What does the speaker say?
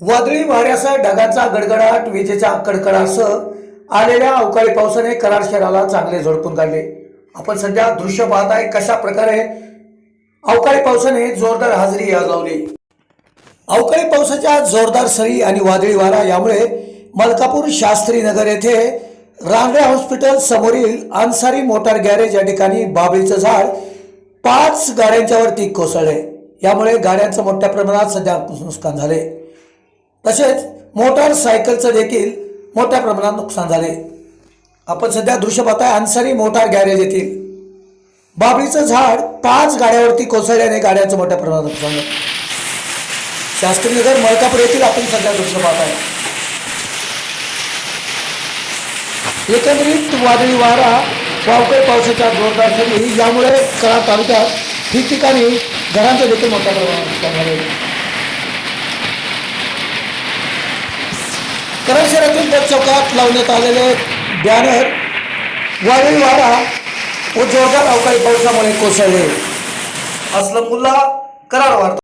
वादळी वाऱ्यासह ढगाचा गडगडाट विजेचा कडकडासह आलेल्या अवकाळी पावसाने कराड शहराला चांगले झोडपून काढले. आपण सध्या दृश्य पाहताय कशा प्रकारे अवकाळी पावसाने जोरदार हजेरी लावली. अवकाळी पावसाच्या जोरदार सरी आणि वादळी वारा यामुळे मलकापूर शास्त्री नगर येथे रांगडे हॉस्पिटल समोरील अन्सारी मोटार गॅरेज या ठिकाणी बाबळीचं झाड पाच गाड्यांच्या वरती कोसळले. यामुळे गाड्यांचं मोठ्या प्रमाणात सध्या नुकसान झाले. तसेच मोटारसायकलचं देखील मोठ्या प्रमाणात नुकसान झाले. आपण सध्या दृश्य पाहताय अन्सारी मोटार गॅरेज येथील. बाबळीचं झाड पाच गाड्यावरती कोसळल्याने गाड्यांचं मोठ्या प्रमाणात नुकसान झालं. शास्त्रीनगर मळकापूर येथील आपण सध्या दृश्य पाहत आहे एकंदरीत वादळी वारा वावकर पावसाच्या जोरदार सरी यामुळे कराड तालुक्यात ठिकठिकाणी घरांचं देखील मोठ्या प्रमाणात नुकसान झाले. कराड शहरातील त्या चौकात लावण्यात आलेले बॅनर वादळी वारा व जोरदार अवकाळी पावसामुळे कोसळले. असलमुल्ला कराड वार्ता.